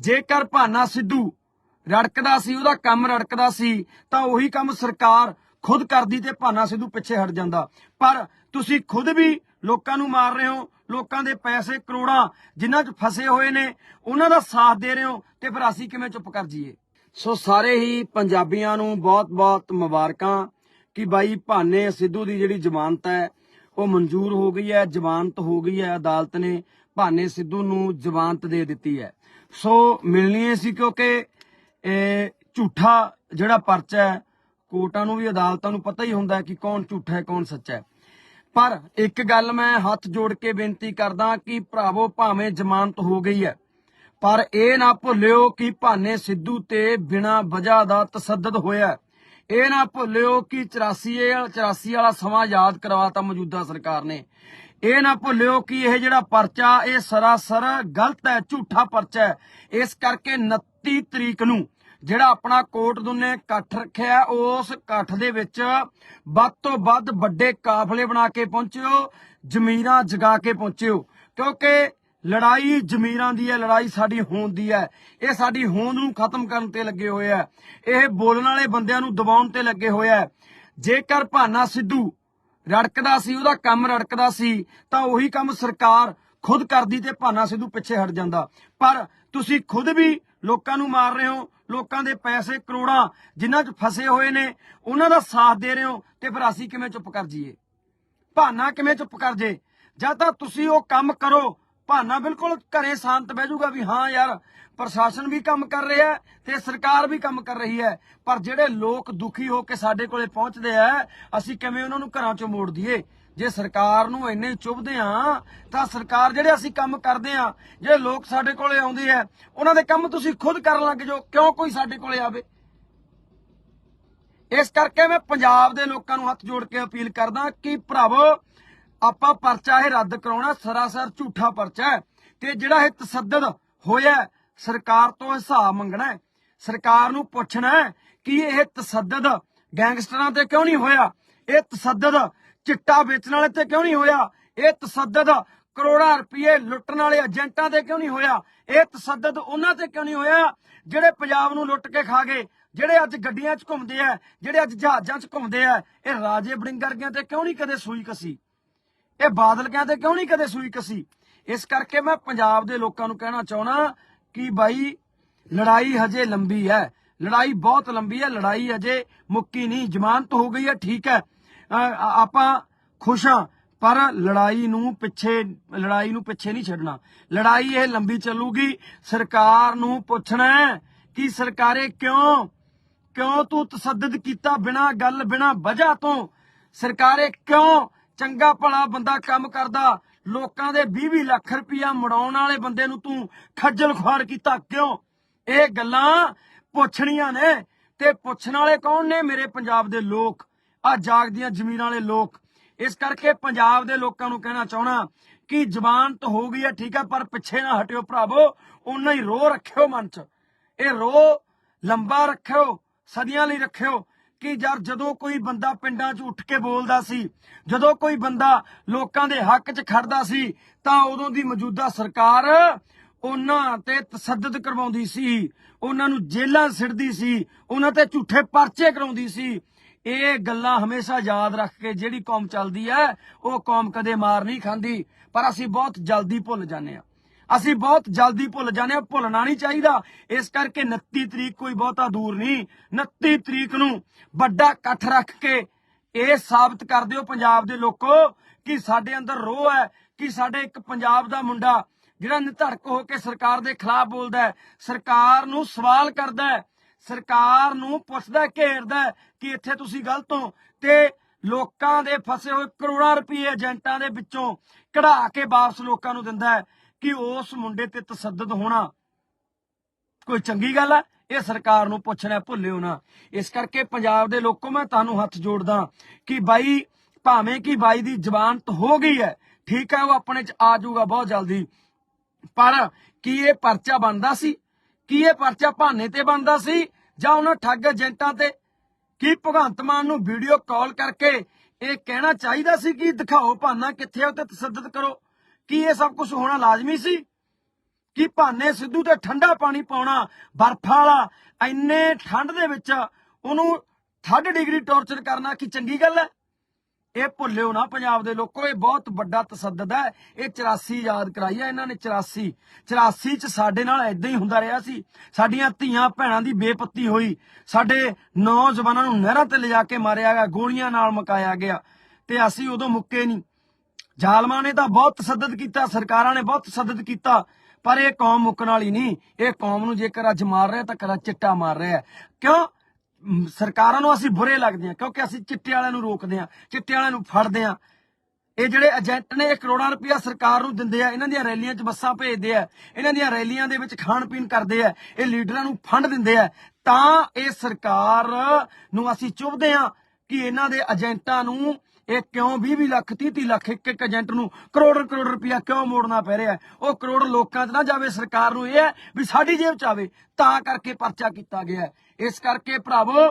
ਜੇਕਰ ਭਾਨਾ ਸਿੱਧੂ ਰੜਕਦਾ ਸੀ, ਉਹਦਾ ਕੰਮ ਰੜਕਦਾ ਸੀ, ਤਾਂ ਉਹੀ ਕੰਮ ਸਰਕਾਰ ਖੁਦ ਕਰਦੀ ਤੇ ਭਾਨਾ ਸਿੱਧੂ ਪਿੱਛੇ ਹਟ ਜਾਂਦਾ। ਪਰ ਤੁਸੀਂ ਖੁਦ ਵੀ ਲੋਕਾਂ ਨੂੰ ਮਾਰ ਰਹੇ ਹੋ, ਲੋਕਾਂ ਦੇ ਪੈਸੇ ਕਰੋੜਾਂ ਜਿਨ੍ਹਾਂ 'ਚ ਫਸੇ ਹੋਏ ਨੇ, ਉਹਨਾਂ ਦਾ ਸਾਥ ਦੇ ਰਹੇ ਹੋ ਤੇ ਫਿਰ ਅਸੀਂ ਕਿਵੇਂ ਚੁੱਪ ਕਰ ਜਾਈਏ? ਸੋ ਸਾਰੇ ਹੀ ਪੰਜਾਬੀਆਂ ਨੂੰ ਬਹੁਤ-ਬਹੁਤ ਮੁਬਾਰਕਾਂ ਕਿ ਬਾਈ ਭਾਨੇ ਸਿੱਧੂ ਦੀ ਜਿਹੜੀ ਜ਼ਮਾਨਤ ਹੈ, ਉਹ ਮਨਜ਼ੂਰ ਹੋ ਗਈ ਹੈ, ਜ਼ਮਾਨਤ ਹੋ ਗਈ ਹੈ ਅਦਾਲਤ ਨੇ ਭਾਨੇ ਸਿੱਧੂ ਨੂੰ ਜ਼ਮਾਨਤ ਦੇ ਦਿੱਤੀ ਹੈ। ਸੋ ਮਿਲਣੀ ਹੈ ਸੀ ਕਿਉਂਕਿ, ਇਹ ਝੂਠਾ ਜਿਹੜਾ ਪਰਚਾ ਹੈ, ਕੋਰਟਾਂ ਨੂੰ ਵੀ, ਅਦਾਲਤਾਂ ਨੂੰ ਪਤਾ ਹੀ ਹੁੰਦਾ ਕਿ ਕੌਣ ਝੂਠਾ ਹੈ, ਕੌਣ ਸੱਚਾ ਹੈ। ਪਰ ਇੱਕ ਗੱਲ ਮੈਂ ਹੱਥ ਜੋੜ ਕੇ ਬੇਨਤੀ ਕਰਦਾ ਕਿ ਭਰਾਵੋ, ਭਾਵੇਂ ਜ਼ਮਾਨਤ ਹੋ ਗਈ ਹੈ, ਪਰ ਇਹ ਨਾ ਭੁੱਲਿਓ ਕਿ ਭਾਨੇ ਸਿੱਧੂ ਤੇ ਬਿਨਾ ਵਜ੍ਹਾ ਦਾ ਤਸੱਦਦ ਹੋਇਆ ਇਹ ਨਾ ਭੁੱਲਿਓ ਕਿ 84 ਇਹ 84 ਵਾਲਾ ਸਮਾਂ ਯਾਦ ਕਰਵਾਤਾ ਮੌਜੂਦਾ ਸਰਕਾਰ ਨੇ। ਇਹ ਨਾ ਭੁੱਲਿਓ ਕਿ ਇਹ ਜਿਹੜਾ ਪਰਚਾ, ਇਹ ਸਰਾਸਰ ਗਲਤ ਹੈ, ਝੂਠਾ ਪਰਚਾ ਹੈ। ਇਸ ਕਰਕੇ 29 ਤਰੀਕ ਨੂੰ ਜਿਹੜਾ ਆਪਣਾ ਕੋਟ ਦੁੰਨੇ ਇਕੱਠ ਰੱਖਿਆ, ਉਸ ਇਕੱਠ ਦੇ ਵਿੱਚ ਵੱਧ ਤੋਂ ਵੱਧ ਵੱਡੇ ਕਾਫਲੇ ਬਣਾ ਕੇ ਪਹੁੰਚਿਓ, ਜ਼ਮੀਰਾਂ ਜਗਾ ਕੇ ਪਹੁੰਚਿਓ। ਕਿਉਂਕਿ ਲੜਾਈ ਜ਼ਮੀਰਾਂ ਦੀ ਹੈ, ਲੜਾਈ ਸਾਡੀ ਹੋਂਦ ਦੀ ਹੈ। ਇਹ ਸਾਡੀ ਹੋਂਦ ਨੂੰ ਖਤਮ ਕਰਨ ਤੇ ਲੱਗੇ ਹੋਏ ਆ ਇਹ ਬੋਲਣ ਵਾਲੇ ਬੰਦਿਆਂ ਨੂੰ ਦਬਾਉਣ ਤੇ ਲੱਗੇ ਹੋਏ ਆ ਜੇਕਰ ਭਾਨਾ ਸਿੱਧੂ ਰੜਕਦਾ ਸੀ, ਉਹਦਾ ਕੰਮ ਰੜਕਦਾ ਸੀ, ਤਾਂ ਉਹੀ ਕੰਮ ਸਰਕਾਰ ਖੁਦ ਕਰਦੀ ਤੇ ਭਾਨਾ ਸਿੱਧੂ ਪਿੱਛੇ ਹਟ ਜਾਂਦਾ। ਪਰ ਤੁਸੀਂ ਖੁਦ ਵੀ ਲੋਕਾਂ ਨੂੰ ਮਾਰ ਰਹੇ ਹੋ, ਲੋਕਾਂ ਦੇ ਪੈਸੇ ਕਰੋੜਾਂ ਜਿਨ੍ਹਾਂ 'ਚ ਫਸੇ ਹੋਏ ਨੇ, ਉਹਨਾਂ ਦਾ ਸਾਥ ਦੇ ਰਹੇ ਹੋ ਤੇ ਫਿਰ ਅਸੀਂ ਕਿਵੇਂ ਚੁੱਪ ਕਰ ਜਾਈਏ? ਭਾਨਾ ਕਿਵੇਂ ਚੁੱਪ ਕਰ ਜੇ ਜਾਂ ਤਾਂ ਤੁਸੀਂ ਉਹ ਕੰਮ ਕਰੋ ਭਾਨਾ ਬਿਲਕੁਲ ਘਰੇ ਸ਼ਾਂਤ ਬਹਿ ਜਾਊਗਾ ਵੀ ਹਾਂ ਯਾਰ, ਪ੍ਰਸ਼ਾਸਨ ਵੀ ਕੰਮ ਕਰ ਰਿਹਾ ਤੇ ਸਰਕਾਰ ਵੀ ਕੰਮ ਕਰ ਰਹੀ ਹੈ। ਪਰ ਜਿਹੜੇ ਲੋਕ ਦੁਖੀ ਹੋ ਕੇ ਸਾਡੇ ਕੋਲੇ ਪਹੁੰਚਦੇ ਆ, ਅਸੀਂ ਕਿਵੇਂ ਉਹਨਾਂ ਨੂੰ ਘਰਾਂ ਚੋਂ ਮੋੜ ਦਈਏ? ਜੇ ਸਰਕਾਰ ਨੂੰ ਇੰਨੇ ਚੁੱਭਦੇ ਆ, ਤਾਂ ਸਰਕਾਰ ਜਿਹੜੇ ਅਸੀਂ ਕੰਮ ਕਰਦੇ ਆ, ਜਿਹੜੇ ਲੋਕ ਸਾਡੇ ਕੋਲੇ ਆਉਂਦੇ ਆ, ਉਹਨਾਂ ਦੇ ਕੰਮ ਤੁਸੀਂ ਖੁਦ ਕਰਨ ਲੱਗ ਜਾਓ, ਕਿਉਂ ਕੋਈ ਸਾਡੇ ਕੋਲੇ ਆਵੇ? ਇਸ ਕਰਕੇ ਮੈਂ ਪੰਜਾਬ ਦੇ ਲੋਕਾਂ ਨੂੰ ਹੱਥ ਜੋੜ ਕੇ ਅਪੀਲ ਕਰਦਾ ਕਿ ਭਰਾਵੋ ਆਪਾਂ ਪਰਚਾ ਇਹ ਰੱਦ ਕਰਾਉਣਾ, ਸਰਾਸਰ ਝੂਠਾ ਪਰਚਾ ਹੈ ਤੇ ਜਿਹੜਾ ਇਹ ਤਸੱਦਦ ਹੋਇਆ ਸਰਕਾਰ ਤੋਂ ਹਿਸਾਬ ਮੰਗਣਾ ਸਰਕਾਰ ਨੂੰ ਪੁੱਛਣਾ ਕਿ ਇਹ ਤਸੱਦਦ ਗੈਂਗਸਟਰਾਂ ਤੇ ਕਿਉਂ ਨਹੀਂ ਹੋਇਆ? ਇਹ ਤਸੱਦਦ ਚਿੱਟਾ ਵੇਚਣ ਵਾਲੇ ਤੇ ਕਿਉਂ ਨਹੀਂ ਹੋਇਆ? ਇਹ ਤਸੱਦਦ ਕਰੋੜਾਂ ਰੁਪਏ ਲੁੱਟਣ ਵਾਲੇ ਏਜੰਟਾਂ ਤੇ ਕਿਉਂ ਨਹੀਂ ਹੋਇਆ? ਇਹ ਤਸੱਦਦ ਉਹਨਾਂ ਤੇ ਕਿਉਂ ਨਹੀਂ ਹੋਇਆ? ਜਿਹੜੇ ਪੰਜਾਬ ਨੂੰ ਲੁੱਟ ਕੇ ਖਾ ਗਏ, ਜਿਹੜੇ ਅੱਜ ਗੱਡੀਆਂ 'ਚ ਘੁੰਮਦੇ ਆ, ਜਿਹੜੇ ਅੱਜ ਜਹਾਜ਼ਾਂ 'ਚ ਘੁੰਮਦੇ ਆ, ਇਹ ਰਾਜੇ ਬੜਿੰਗਰਗਿਆਂ ਤੇ ਕਿਉਂ ਨਹੀਂ ਕਦੇ ਸੂਈ ਕਸੀ? ਇਹ ਬਾਦਲ ਕਹਿੰਦੇ ਕਿਉਂ ਨਹੀਂ ਕਦੇ ਸੂਈ ਕਸੀ? ਇਸ ਕਰਕੇ ਮੈਂ ਪੰਜਾਬ ਦੇ ਲੋਕਾਂ ਨੂੰ ਕਹਿਣਾ ਚਾਹਣਾ ਕਿ ਬਾਈ, ਲੜਾਈ ਹਜੇ ਲੰਬੀ ਹੈ। ਲੜਾਈ ਬਹੁਤ ਲੰਬੀ ਹੈ, ਲੜਾਈ ਹਜੇ ਮੁੱਕੀ ਨਹੀਂ, ਜ਼ਮਾਨਤ ਹੋ ਗਈ ਹੈ, ਠੀਕ ਹੈ। ਆਪਾਂ ਖੁਸ਼ ਹਾਂ, ਪਰ ਲੜਾਈ ਨੂੰ ਪਿੱਛੇ, ਲੜਾਈ ਨੂੰ ਪਿੱਛੇ ਨਹੀਂ ਛੱਡਣਾ। ਲੜਾਈ ਇਹ ਲੰਬੀ ਚੱਲੂਗੀ, ਸਰਕਾਰ ਨੂੰ ਪੁੱਛਣਾ ਕਿ ਸਰਕਾਰੇ ਕਿਉਂ ਕਿਉਂ ਤੂੰ ਤਸੱਦਦ ਕੀਤਾ ਬਿਨਾ ਗੱਲ, ਬਿਨਾ ਵਜ੍ਹਾ ਤੋਂ? ਸਰਕਾਰੇ ਕਿਉਂ ਚੰਗਾ ਭਲਾ ਬੰਦਾ ਕੰਮ ਕਰਦਾ। ਲੋਕਾਂ ਦੇ 20-20 ਲੱਖ ਰੁਪਇਆ ਮੜਾਉਣ ਵਾਲੇ ਬੰਦੇ ਨੂੰ ਤੂੰ ਖੱਜਲ ਖੁਆਰ ਕੀਤਾ ਕਿਉਂ? ਇਹ ਗੱਲਾਂ ਪੁੱਛਣੀਆਂ ਨੇ ਤੇ ਪੁੱਛਣ ਵਾਲੇ ਕੌਣ ਨੇ? ਮੇਰੇ ਪੰਜਾਬ ਦੇ ਲੋਕ ਆ ਜਾਗਦੀਆਂ ਜ਼ਮੀਰਾਂ ਵਾਲੇ ਲੋਕ। ਇਸ ਕਰਕੇ ਪੰਜਾਬ ਦੇ ਲੋਕਾਂ ਨੂੰ ਕਹਿਣਾ ਚਾਹਣਾ ਕਿ ਜ਼ਮਾਨਤ ਹੋ ਗਈ ਹੈ, ਠੀਕ ਹੈ, ਪਰ ਪਿੱਛੇ ਨਾ ਹਟਿਓ ਭਰਾਵੋ ਉਨਾ ਹੀ ਰੋ ਰੱਖਿਓ ਮਨ 'ਚ। ਇਹ ਰੋ ਲੰਬਾ ਰੱਖਿਓ, ਸਦੀਆਂ ਲਈ ਰੱਖਿਓ। ਕਿ ਯਾਰ ਜਦੋਂ ਕੋਈ ਬੰਦਾ ਪਿੰਡਾਂ 'ਚ ਉੱਠ ਕੇ ਬੋਲਦਾ ਸੀ, ਜਦੋਂ ਕੋਈ ਬੰਦਾ ਲੋਕਾਂ ਦੇ ਹੱਕ 'ਚ ਖੜਦਾ ਸੀ, ਤਾਂ ਉਦੋਂ ਦੀ ਮੌਜੂਦਾ ਸਰਕਾਰ ਉਹਨਾਂ ਤੇ ਤਸੱਦਦ ਕਰਵਾਉਂਦੀ ਸੀ, ਉਹਨਾਂ ਨੂੰ ਜੇਲ੍ਹਾਂ ਸਿੜਦੀ ਸੀ, ਉਹਨਾਂ ਤੇ ਝੂਠੇ ਪਰਚੇ ਕਰਾਉਂਦੀ ਸੀ। ਇਹ ਗੱਲਾਂ ਹਮੇਸ਼ਾ ਯਾਦ ਰੱਖ ਕੇ ਜਿਹੜੀ ਕੌਮ ਚੱਲਦੀ ਹੈ, ਉਹ ਕੌਮ ਕਦੇ ਮਾਰ ਨਹੀਂ ਖਾਂਦੀ, ਪਰ ਅਸੀਂ ਬਹੁਤ ਜਲਦੀ ਭੁੱਲ ਜਾਂਦੇ ਹਾਂ। ਅਸੀਂ ਬਹੁਤ ਜਲਦੀ ਭੁੱਲ ਜਾਂਦੇ ਹਾਂ, ਭੁੱਲਣਾ ਨਹੀਂ ਚਾਹੀਦਾ। ਇਸ ਕਰਕੇ 29 ਤਰੀਕ ਕੋਈ ਬਹੁਤਾ ਦੂਰ ਨਹੀਂ। 29 ਤਰੀਕ ਨੂੰ ਵੱਡਾ ਇਕੱਠ ਰੱਖ ਕੇ ਇਹ ਸਾਬਤ ਕਰ ਦਿਓ ਪੰਜਾਬ ਦੇ ਲੋਕੋ ਕਿ ਸਾਡੇ ਅੰਦਰ ਰੋਹ ਹੈ, ਕਿ ਸਾਡੇ ਇੱਕ ਪੰਜਾਬ ਦਾ ਮੁੰਡਾ ਜਿਹੜਾ ਨਿਧੜਕ ਹੋ ਕੇ ਸਰਕਾਰ ਦੇ ਖਿਲਾਫ ਬੋਲਦਾ ਹੈ, ਸਰਕਾਰ ਨੂੰ ਸਵਾਲ ਕਰਦਾ ਹੈ, ਸਰਕਾਰ ਨੂੰ ਪੁੱਛਦਾ ਘੇਰਦਾ ਕਿ ਇੱਥੇ ਤੁਸੀਂ ਗਲਤ ਹੋ ਤੇ ਲੋਕਾਂ ਦੇ ਫਸੇ ਹੋਏ ਕਰੋੜਾਂ ਰੁਪਏ ਏਜੰਟਾਂ ਦੇ ਵਿੱਚੋਂ ਕਢਾ ਕੇ ਵਾਪਸ ਲੋਕਾਂ ਨੂੰ ਦਿੰਦਾ ਹੈ। ਕਿ ਉਸ ਮੁੰਡੇ ਤੇ ਤਸੱਦਦ ਹੋਣਾ ਕੋਈ ਚੰਗੀ ਗੱਲ ਹੈ ਇਹ ਸਰਕਾਰ ਨੂੰ ਪੁੱਛਣਾ ਹੈ, ਭੁੱਲਿਓ ਨਾ। ਇਸ ਕਰਕੇ ਪੰਜਾਬ ਦੇ ਲੋਕੋ ਮੈਂ ਤੁਹਾਨੂੰ ਹੱਥ ਜੋੜਦਾ ਕਿ ਬਾਈ ਭਾਵੇਂ ਕਿ ਬਾਈ ਦੀ ਜ਼ਬਾਨਤ ਹੋ ਗਈ ਹੈ ਠੀਕ ਹੈ ਉਹ ਆਪਣੇ ਚ ਆ ਜਾਊਗਾ ਬਹੁਤ ਜਲਦੀ। ਪਰ ਕੀ ਇਹ ਪਰਚਾ ਬਣਦਾ ਸੀ? ਕੀ ਇਹ ਪਰਚਾ ਭਾਨੇ ਤੇ ਬਣਦਾ ਸੀ? ਜਾਂ ਉਹਨਾਂ ਠੱਗ ਏਜੰਟਾਂ ਤੇ? ਕੀ ਭਗਵੰਤ ਮਾਨ ਨੂੰ ਵੀਡੀਓ ਕਾਲ ਕਰਕੇ ਇਹ ਕਹਿਣਾ ਚਾਹੀਦਾ ਸੀ ਕਿ ਦਿਖਾਓ ਭਾਨਾ ਕਿੱਥੇ ਹੈ ਤੇ ਤਸੱਦਦ ਕਰੋ? ਕੀ ਇਹ ਸਭ ਕੁਝ ਹੋਣਾ ਲਾਜ਼ਮੀ ਸੀ? ਕਿ ਭਾਨੇ ਸਿੱਧੂ ਤੇ ਠੰਡਾ ਪਾਣੀ ਪਾਉਣਾ ਬਰਫ ਵਾਲਾ, ਇੰਨੇ ਠੰਡ ਦੇ ਵਿੱਚ ਉਹਨੂੰ 3 ਡਿਗਰੀ ਟੌਰਚਰ ਕਰਨਾ ਕੀ ਚੰਗੀ ਗੱਲ ਹੈ? ਇਹ ਭੁੱਲਿਓ ਨਾ ਪੰਜਾਬ ਦੇ ਲੋਕੋ, ਇਹ ਬਹੁਤ ਵੱਡਾ ਤਸੱਦਦ ਹੈ। ਇਹ 84 ਯਾਦ ਕਰਾਈ ਹੈ ਇਹਨਾਂ ਨੇ 84 84 ਚ ਸਾਡੇ ਨਾਲ ਐਦਾਂ ਹੀ ਹੁੰਦਾ ਰਿਹਾ ਸੀ। ਸਾਡੀਆਂ ਧੀਆਂ ਭੈਣਾਂ ਦੀ ਬੇਪੱਤੀ ਹੋਈ। ਸਾਡੇ ਨੌਜਵਾਨਾਂ ਨੂੰ ਨਹਿਰਾਂ ਤੇ ਲਿਜਾ ਕੇ ਮਾਰਿਆ ਗਿਆ, ਗੋਲੀਆਂ ਨਾਲ ਮਕਾਇਆ ਗਿਆ। ਤੇ ਅਸੀਂ ਉਦੋਂ ਮੁੱਕੇ ਨਹੀਂ। ਜ਼ਾਲਮਾਂ ਨੇ ਤਾਂ ਬਹੁਤ ਤਸੱਦਦ ਕੀਤਾ, ਸਰਕਾਰਾਂ ਨੇ ਬਹੁਤ ਤਸੱਦਦ ਕੀਤਾ, ਪਰ ਇਹ ਕੌਮ ਮੁੱਕਣ ਵਾਲੀ ਨਹੀਂ। ਇਹ ਕੌਮ ਨੂੰ ਜੇਕਰ ਅੱਜ ਮਾਰ ਰਿਹਾ ਤਾਂ ਕਰਾ ਚਿੱਟਾ ਮਾਰ ਰਿਹਾ ਕਿਉਂ? ਸਰਕਾਰਾਂ ਨੂੰ ਅਸੀਂ ਬੁਰੇ ਲੱਗਦੇ ਹਾਂ, ਕਿਉਂਕਿ ਅਸੀਂ ਚਿੱਟੇ ਵਾਲਿਆਂ ਨੂੰ ਰੋਕਦੇ ਹਾਂ, ਚਿੱਟੇ ਵਾਲਿਆਂ ਨੂੰ ਫੜਦੇ ਹਾਂ। ਇਹ ਜਿਹੜੇ ਏਜੰਟ ਨੇ, ਇਹ ਕਰੋੜਾਂ ਰੁਪਇਆ ਸਰਕਾਰ ਨੂੰ ਦਿੰਦੇ ਆ, ਇਹਨਾਂ ਦੀਆਂ ਰੈਲੀਆਂ 'ਚ ਬੱਸਾਂ ਭੇਜਦੇ ਆ, ਇਹਨਾਂ ਦੀਆਂ ਰੈਲੀਆਂ ਦੇ ਵਿੱਚ ਖਾਣ ਪੀਣ ਕਰਦੇ ਆ, ਇਹ ਲੀਡਰਾਂ ਨੂੰ ਫੰਡ ਦਿੰਦੇ ਆ। ਤਾਂ ਇਹ ਸਰਕਾਰ ਨੂੰ ਅਸੀਂ ਚੁੱਭਦੇ ਆ ਕਿ ਇਹਨਾਂ ਦੇ ਏਜੰਟਾਂ ਨੂੰ ਇਹ ਕਿਉਂ 20 ਲੱਖ 30 ਲੱਖ ਇੱਕ ਇੱਕ ਏਜੰਟ ਨੂੰ ਕਰੋੜ ਕਰੋੜ ਰੁਪਇਆ ਕਿਉਂ ਮੋੜਨਾ ਪੈ ਰਿਹਾ? ਉਹ ਕਰੋੜ ਲੋਕਾਂ 'ਚ ਨਾ ਜਾਵੇ, ਸਰਕਾਰ ਨੂੰ ਇਹ ਹੈ ਵੀ ਸਾਡੀ ਜੇਬ 'ਚ ਆਵੇ, ਤਾਂ ਕਰਕੇ ਪਰਚਾ ਕੀਤਾ ਗਿਆ ਇਸ ਕਰਕੇ ਭਰਾਵੋ,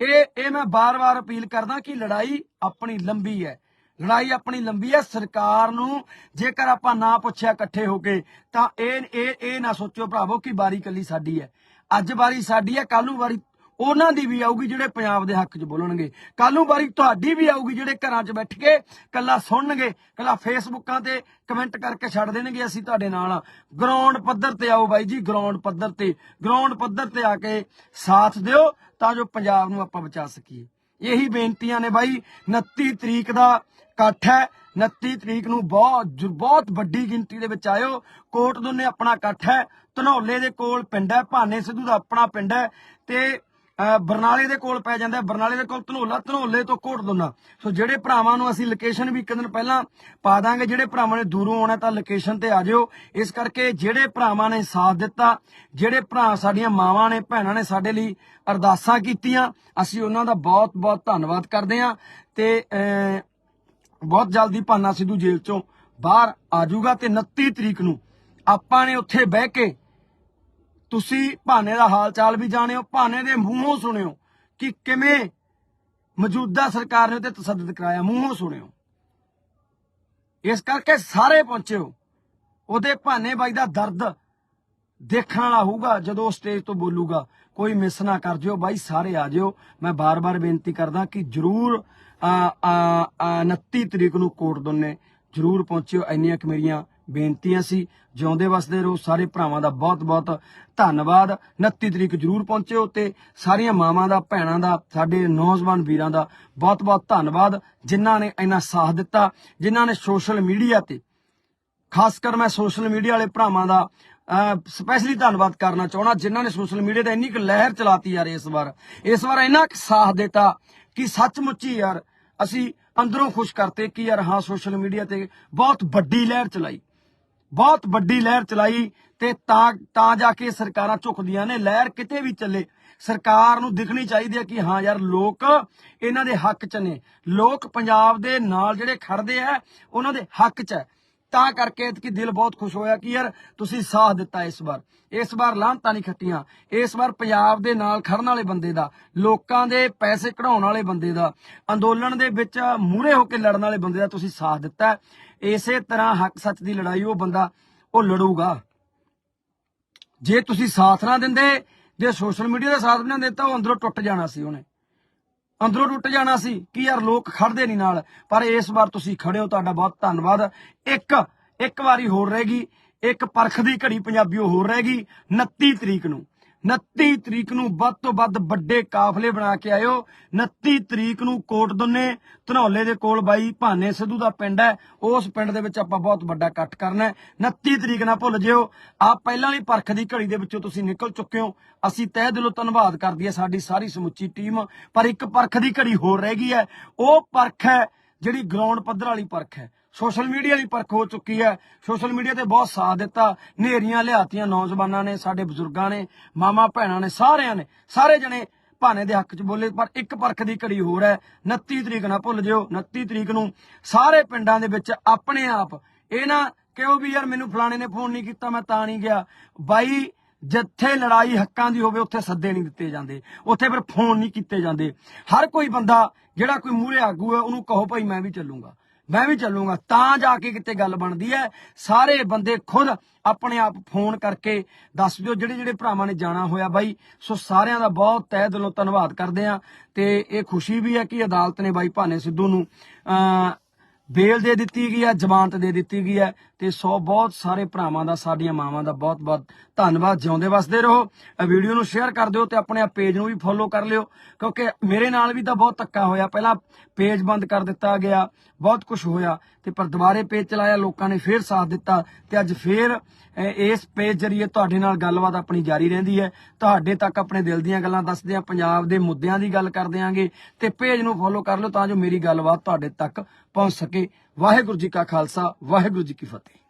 ਇਹ ਇਹ ਮੈਂ ਬਾਰ-ਬਾਰ ਅਪੀਲ ਕਰਦਾ ਕਿ ਲੜਾਈ ਆਪਣੀ ਲੰਬੀ ਹੈ। ਲੜਾਈ ਆਪਣੀ ਲੰਬੀ ਹੈ, ਸਰਕਾਰ ਨੂੰ ਜੇਕਰ ਆਪਾਂ ਨਾ ਪੁੱਛਿਆ ਇਕੱਠੇ ਹੋ ਕੇ, ਤਾਂ ਇਹ ਇਹ ਇਹ ਨਾ ਸੋਚੋ ਭਰਾਵੋ ਕਿ ਬਾਰੀ ਕੱਲੀ ਸਾਡੀ ਹੈ। ਅੱਜ ਬਾਰੀ ਸਾਡੀ ਹੈ ਕੱਲ ਨੂੰ ਵਾਰੀ ਉਹਨਾਂ ਦੀ ਵੀ ਆਊਗੀ ਜਿਹੜੇ ਪੰਜਾਬ ਦੇ ਹੱਕ 'ਚ ਬੋਲਣਗੇ। ਕੱਲ ਨੂੰ ਵਾਰੀ ਤੁਹਾਡੀ ਵੀ ਆਊਗੀ ਜਿਹੜੇ ਘਰਾਂ 'ਚ ਬੈਠ ਕੇ ਕੱਲਾ ਸੁਣਨਗੇ ਕੱਲਾ ਫੇਸਬੁੱਕਾਂ ਤੇ ਕਮੈਂਟ ਕਰਕੇ ਛੱਡ ਦੇਣਗੇ ਅਸੀਂ ਤੁਹਾਡੇ ਨਾਲ ਆ ਗਰਾਊਂਡ ਪੱਧਰ ਤੇ ਆਓ ਬਾਈ ਜੀ ਗਰਾਊਂਡ ਪੱਧਰ ਤੇ ਗਰਾਊਂਡ ਪੱਧਰ ਤੇ ਆ ਕੇ ਸਾਥ ਦਿਓ ਤਾਂ ਜੋ ਪੰਜਾਬ ਨੂੰ ਆਪਾਂ ਬਚਾ ਸਕੀਏ। ਇਹੀ ਬੇਨਤੀਆਂ ਨੇ ਬਾਈ 29 ਤਰੀਕ ਦਾ ਇਕੱਠ ਹੈ। 29 ਤਰੀਕ ਨੂੰ ਬਹੁਤ ਜ- ਬਹੁਤ ਵੱਡੀ ਗਿਣਤੀ ਦੇ ਵਿੱਚ ਆਇਓ। ਕੋਟ ਦੋਨੇ ਆਪਣਾ ਇਕੱਠ ਹੈ। ਧਨੌਲੇ ਦੇ ਕੋਲ ਪਿੰਡ ਹੈ, ਭਾਨੇ ਸਿੱਧੂ ਦਾ ਆਪਣਾ ਪਿੰਡ ਹੈ ਤੇ ਬਰਨਾਲੇ ਦੇ ਕੋਲ ਪੈ ਜਾਂਦਾ ਬਰਨਾਲੇ ਦੇ ਕੋਲ ਧਨੋਲਾ, ਧਨੋਲੇ ਤੋਂ ਕੋਟ ਦੋਨਾ ਸੋ ਜਿਹੜੇ ਭਰਾਵਾਂ ਨੂੰ ਅਸੀਂ ਲੋਕੇਸ਼ਨ ਵੀ ਇੱਕ ਦਿਨ ਪਹਿਲਾਂ ਪਾ ਦਾਂਗੇ, ਜਿਹੜੇ ਭਰਾਵਾਂ ਨੇ ਦੂਰੋਂ ਆਉਣਾ ਤਾਂ ਲੋਕੇਸ਼ਨ ਤੇ ਆ ਜਿਓ। ਇਸ ਕਰਕੇ ਜਿਹੜੇ ਭਰਾਵਾਂ ਨੇ ਸਾਥ ਦਿੱਤਾ, ਜਿਹੜੇ ਭਰਾ ਸਾਡੀਆਂ ਮਾਵਾਂ ਨੇ, ਭੈਣਾਂ ਨੇ ਸਾਡੇ ਲਈ ਅਰਦਾਸਾਂ ਕੀਤੀਆਂ, ਅਸੀਂ ਉਹਨਾਂ ਦਾ ਬਹੁਤ ਬਹੁਤ ਧੰਨਵਾਦ ਕਰਦੇ ਹਾਂ ਤੇ ਬਹੁਤ ਜਲਦੀ ਭਾਨਾ ਸਿੱਧੂ ਜੇਲ੍ਹ ਚੋਂ ਬਾਹਰ ਆ ਜਾਊਗਾ ਤੇ 29 ਤਰੀਕ ਨੂੰ ਆਪਾਂ ਨੇ ਉੱਥੇ ਬਹਿ ਕੇ ਤੁਸੀਂ ਭਾਨੇ ਦਾ ਹਾਲ ਚਾਲ ਵੀ ਜਾਣਿਓ, ਭਾਨੇ ਦੇ ਮੂੰਹੋਂ ਸੁਣਿਓ ਕਿ ਕਿਵੇਂ ਮੌਜੂਦਾ ਸਰਕਾਰ ਨੇ ਤੇ ਤਸੱਦਦ ਕਰਾਇਆ, ਮੂੰਹੋਂ ਸੁਣਿਓ। ਇਸ ਕਰਕੇ ਸਾਰੇ ਪਹੁੰਚਿਓ, ਉਹਦੇ ਭਾਨੇ ਬਾਈ ਦਾ ਦਰਦ ਦੇਖਣ ਵਾਲਾ ਹੋਊਗਾ, ਜਦੋਂ ਸਟੇਜ ਤੋਂ ਬੋਲੂਗਾ, ਕੋਈ ਮਿਸ ਨਾ ਕਰ ਜਿਓ, ਬਾਈ ਸਾਰੇ ਆ ਜਿਓ। ਮੈਂ ਬਾਰ-ਬਾਰ ਬੇਨਤੀ ਕਰਦਾ ਕਿ ਜਰੂਰ 29 ਤਰੀਕ ਨੂੰ ਕੋਟ ਦੋਨੇ ਜਰੂਰ ਪਹੁੰਚਿਓ, ਇੰਨੀਆਂ ਕਿ ਮੇਰੀਆਂ ਬੇਨਤੀਆਂ ਸੀ ਜਿਉਂਦੇ ਵਸਦੇ ਰਹੋ, ਸਾਰੇ ਭਰਾਵਾਂ ਦਾ ਬਹੁਤ-ਬਹੁਤ ਧੰਨਵਾਦ। 29 ਤਰੀਕ ਜਰੂਰ ਪਹੁੰਚਿਓ ਤੇ ਸਾਰੀਆਂ ਮਾਵਾਂ ਦਾ, ਭੈਣਾਂ ਦਾ, ਸਾਡੇ ਨੌਜਵਾਨ ਵੀਰਾਂ ਦਾ ਬਹੁਤ-ਬਹੁਤ ਧੰਨਵਾਦ। ਜਿਨ੍ਹਾਂ ਨੇ ਇੰਨਾ ਸਾਥ ਦਿੱਤਾ, ਜਿਨ੍ਹਾਂ ਨੇ ਸੋਸ਼ਲ ਮੀਡੀਆ ਤੇ, ਖਾਸ ਕਰ ਮੈਂ ਸੋਸ਼ਲ ਮੀਡੀਆ ਵਾਲੇ ਭਰਾਵਾਂ ਦਾ ਸਪੈਸ਼ਲੀ ਧੰਨਵਾਦ ਕਰਨਾ ਚਾਹਣਾ ਜਿਨ੍ਹਾਂ ਨੇ ਸੋਸ਼ਲ ਮੀਡੀਆ ਤੇ ਇੰਨੀ ਕੁ ਲਹਿਰ ਚਲਾਤੀ ਯਾਰ ਇਸ ਵਾਰ। ਇਸ ਵਾਰ ਇੰਨਾ ਕੁ ਸਾਥ ਦਿੱਤਾ ਕਿ ਸੱਚਮੁੱਚ ਹੀ ਯਾਰ ਅਸੀਂ ਅੰਦਰੋਂ ਖੁਸ਼ ਕਰਤੇ ਕਿ ਯਾਰ ਹਾਂ, ਸੋਸ਼ਲ ਮੀਡੀਆ ਤੇ ਬਹੁਤ ਵੱਡੀ ਲਹਿਰ ਚਲਾਈ। ਬਹੁਤ ਵੱਡੀ ਲਹਿਰ ਚਲਾਈ ਤੇ ਤਾਂ ਤਾਂ ਜਾ ਕੇ ਸਰਕਾਰਾਂ ਝੁਕਦੀਆਂ ਨੇ। ਲਹਿਰ ਕਿਤੇ ਵੀ ਚੱਲੇ, ਸਰਕਾਰ ਨੂੰ ਦਿਖਣੀ ਚਾਹੀਦੀ ਹੈ ਕਿ ਹਾਂ ਯਾਰ, ਲੋਕ ਇਹਨਾਂ ਦੇ ਹੱਕ 'ਚ ਨੇ। ਲੋਕ ਪੰਜਾਬ ਦੇ ਨਾਲ ਜਿਹੜੇ ਖੜਦੇ ਆ, ਉਹਨਾਂ ਦੇ ਹੱਕ 'ਚ ਹੈ। ਤਾਂ ਕਰਕੇ ਕਿ ਦਿਲ ਬਹੁਤ ਖੁਸ਼ ਹੋਇਆ ਕਿ ਯਾਰ, ਤੁਸੀਂ ਸਾਥ ਦਿੱਤਾ ਇਸ ਵਾਰ। ਇਸ ਵਾਰ ਲਾਂਤਾਂ ਨਹੀਂ ਖੱਟੀਆਂ। ਇਸ ਵਾਰ ਪੰਜਾਬ ਦੇ ਨਾਲ ਖੜਨ ਵਾਲੇ ਬੰਦੇ ਦਾ, ਲੋਕਾਂ ਦੇ ਪੈਸੇ ਕਢਾਉਣ ਵਾਲੇ ਬੰਦੇ ਦਾ, ਅੰਦੋਲਨ ਦੇ ਵਿੱਚ ਮੂਹਰੇ ਹੋ ਕੇ ਲੜਨ ਵਾਲੇ ਬੰਦੇ ਦਾ ਤੁਸੀਂ ਸਾਥ ਦਿੱਤਾ ਇਸੇ ਤਰ੍ਹਾਂ ਹੱਕ ਸੱਚ ਦੀ ਲੜਾਈ ਉਹ ਬੰਦਾ, ਉਹ ਲੜੂਗਾ। ਜੇ ਤੁਸੀਂ ਸਾਥ ਨਾ ਦਿੰਦੇ, ਜੇ ਸੋਸ਼ਲ ਮੀਡੀਆ ਦਾ ਸਾਥ ਨਾ ਦਿੱਤਾ, ਉਹ ਅੰਦਰੋਂ ਟੁੱਟ ਜਾਣਾ ਸੀ ਉਹਨੇ। ਅੰਦਰੋਂ ਟੁੱਟ ਜਾਣਾ ਸੀ ਕਿ ਯਾਰ ਲੋਕ ਖੜਦੇ ਨਹੀਂ ਨਾਲ, ਪਰ ਇਸ ਵਾਰ ਤੁਸੀਂ ਖੜੇ ਹੋ ਤੁਹਾਡਾ ਬਹੁਤ ਧੰਨਵਾਦ। ਇੱਕ ਇੱਕ ਵਾਰੀ ਹੋਰ ਰਹੇਗੀ ਇੱਕ ਪਰਖ ਦੀ ਘੜੀ ਪੰਜਾਬੀਓ ਹੋਰ ਰਹੇਗੀ 29 ਤਰੀਕ ਨੂੰ। 29 ਤਰੀਕ ਨੂੰ ਵੱਧ ਤੋਂ ਵੱਧ ਵੱਡੇ ਕਾਫਲੇ ਬਣਾ ਕੇ ਆਇਓ। 29 ਤਰੀਕ ਨੂੰ ਕੋਟ ਦੋਨੇ, ਧਨੌਲੇ ਦੇ ਕੋਲ ਬਾਈ ਭਾਨੇ ਸਿੱਧੂ ਦਾ ਪਿੰਡ ਹੈ। ਉਸ ਪਿੰਡ ਦੇ ਵਿੱਚ ਆਪਾਂ ਬਹੁਤ ਵੱਡਾ ਇਕੱਠ ਕਰਨਾ ਹੈ। 29 ਤਰੀਕ ਨਾ ਭੁੱਲ ਜਿਓ। ਆ ਪਹਿਲਾਂ ਵਾਲੀ ਪਰਖ ਦੀ ਘੜੀ ਦੇ ਵਿੱਚੋਂ ਤੁਸੀਂ ਨਿਕਲ ਚੁੱਕੇ ਹੋ। ਅਸੀਂ ਤਹਿ ਦਿਲੋਂ ਧੰਨਵਾਦ ਕਰਦੀ ਹੈ ਸਾਡੀ ਸਾਰੀ ਸਮੁੱਚੀ ਟੀਮ। ਪਰ ਇੱਕ ਪਰਖ ਦੀ ਘੜੀ ਹੋਰ ਰਹਿ ਗਈ ਹੈ। ਉਹ ਪਰਖ ਹੈ ਜਿਹੜੀ ਗਰਾਊਂਡ ਪੱਧਰ ਵਾਲੀ ਪਰਖ ਹੈ। ਸੋਸ਼ਲ ਮੀਡੀਆ ਦੀ ਪਰਖ ਹੋ ਚੁੱਕੀ ਹੈ। ਸੋਸ਼ਲ ਮੀਡੀਆ ਤੇ ਬਹੁਤ ਸਾਥ ਦਿੱਤਾ। ਨੇਰੀਆਂ ਲਿਆਤੀਆਂ ਨੌਜਵਾਨਾਂ ਨੇ, ਸਾਡੇ ਬਜ਼ੁਰਗਾਂ ਨੇ ਮਾਮਾ ਭੈਣਾਂ ਨੇ, ਸਾਰਿਆਂ ਨੇ। ਸਾਰੇ ਜਣੇ ਭਾਣੇ ਦੇ ਹੱਕ 'ਚ ਬੋਲੇ, ਪਰ ਇੱਕ ਪਰਖ ਦੀ ਘੜੀ ਹੋਰ ਹੈ। 29 ਤਰੀਕ ਨਾ ਭੁੱਲ ਜਿਓ 29 ਤਰੀਕ ਨੂੰ ਸਾਰੇ ਪਿੰਡਾਂ ਦੇ ਵਿੱਚ ਆਪਣੇ ਆਪ ਇਹ ਨਾ ਕਿਉਂ ਵੀ ਯਾਰ ਮੈਨੂੰ ਫਲਾਣੇ ਨੇ ਫੋਨ ਨਹੀਂ ਕੀਤਾ, ਮੈਂ ਤਾਂ ਨਹੀਂ ਗਿਆ। ਬਾਈ, ਜਿੱਥੇ ਲੜਾਈ ਹੱਕਾਂ ਦੀ ਹੋਵੇ, ਉੱਥੇ ਸੱਦੇ ਨਹੀਂ ਦਿੱਤੇ ਜਾਂਦੇ। ਉੱਥੇ ਫਿਰ ਫੋਨ ਨਹੀਂ ਕੀਤੇ ਜਾਂਦੇ। ਹਰ ਕੋਈ ਬੰਦਾ ਜਿਹੜਾ ਕੋਈ ਮੂਹਰੇ ਆਗੂ ਹੈ, ਉਹਨੂੰ ਕਹੋ, ਭਾਈ, ਮੈਂ ਵੀ ਚੱਲੂਗਾ। ਮੈਂ ਵੀ ਚੱਲੂਗਾ, ਤਾਂ ਜਾ ਕੇ ਕਿਤੇ ਗੱਲ ਬਣਦੀ ਹੈ। ਸਾਰੇ ਬੰਦੇ ਖੁਦ ਆਪਣੇ ਆਪ ਫੋਨ ਕਰਕੇ ਦੱਸ ਦਿਓ, ਜਿਹੜੇ ਜਿਹੜੇ ਭਰਾਵਾਂ ਨੇ ਜਾਣਾ ਹੋਇਆ ਬਾਈ। ਸੋ ਸਾਰਿਆਂ ਦਾ ਬਹੁਤ ਤਹਿ ਦਿਲੋਂ ਧੰਨਵਾਦ ਕਰਦੇ ਆ ਤੇ ਇਹ ਖੁਸ਼ੀ ਵੀ ਹੈ ਕਿ ਅਦਾਲਤ ਨੇ ਬਾਈ ਭਾਨੇ ਸਿੱਧੂ ਨੂੰ ਬੇਲ ਦੇ ਦਿੱਤੀ ਗਈ ਹੈ, ਜ਼ਮਾਨਤ ਦੇ ਦਿੱਤੀ ਗਈ ਹੈ ਤੇ ਸੋ ਬਹੁਤ ਸਾਰੇ ਭਰਾਵਾਂ ਦਾ, ਸਾਡੀਆਂ ਮਾਵਾਂ ਦਾ ਬਹੁਤ ਬਹੁਤ ਧੰਨਵਾਦ। ਜਿਉਂਦੇ ਵਸਦੇ ਰਹੋ ਵੀਡੀਓ ਨੂੰ ਸ਼ੇਅਰ ਕਰ ਦਿਓ ਤੇ ਆਪਣੇ ਆ ਪੇਜ ਨੂੰ ਵੀ ਫੋਲੋ ਕਰ ਲਿਓ, ਕਿਉਂਕਿ ਮੇਰੇ ਨਾਲ ਵੀ ਤਾਂ ਬਹੁਤ ਧੱਕਾ ਹੋਇਆ। ਪਹਿਲਾਂ ਪੇਜ ਬੰਦ ਕਰ ਦਿੱਤਾ ਗਿਆ, ਬਹੁਤ ਕੁਝ ਹੋਇਆ ਤੇ ਪਰ ਦੁਬਾਰੇ ਪੇਜ ਚਲਾਇਆ, ਲੋਕਾਂ ਨੇ ਫੇਰ ਸਾਥ ਦਿੱਤਾ ਤੇ ਅੱਜ ਫੇਰ ਇਸ ਪੇਜ ਜਰੀਏ ਤੁਹਾਡੇ ਨਾਲ ਗੱਲਬਾਤ ਆਪਣੀ ਜਾਰੀ ਰਹਿੰਦੀ ਹੈ। ਤੁਹਾਡੇ ਤੱਕ ਆਪਣੇ ਦਿਲ ਦੀਆਂ ਗੱਲਾਂ ਦੱਸਦੇ ਆ ਪੰਜਾਬ ਦੇ ਮੁੱਦਿਆਂ ਦੀ ਗੱਲ ਕਰਦੇ ਆਂਗੇ ਤੇ ਪੇਜ ਨੂੰ ਫੋਲੋ ਕਰ ਲਓ ਤਾਂ ਜੋ ਮੇਰੀ ਗੱਲਬਾਤ ਤੁਹਾਡੇ ਤੱਕ ਪਹੁੰਚ ਸਕੇ। ਵਾਹਿਗੁਰੂ ਜੀ ਕਾ ਖਾਲਸਾ ਵਾਹਿਗੁਰੂ ਜੀ ਕੀ ਫਤਿਹ।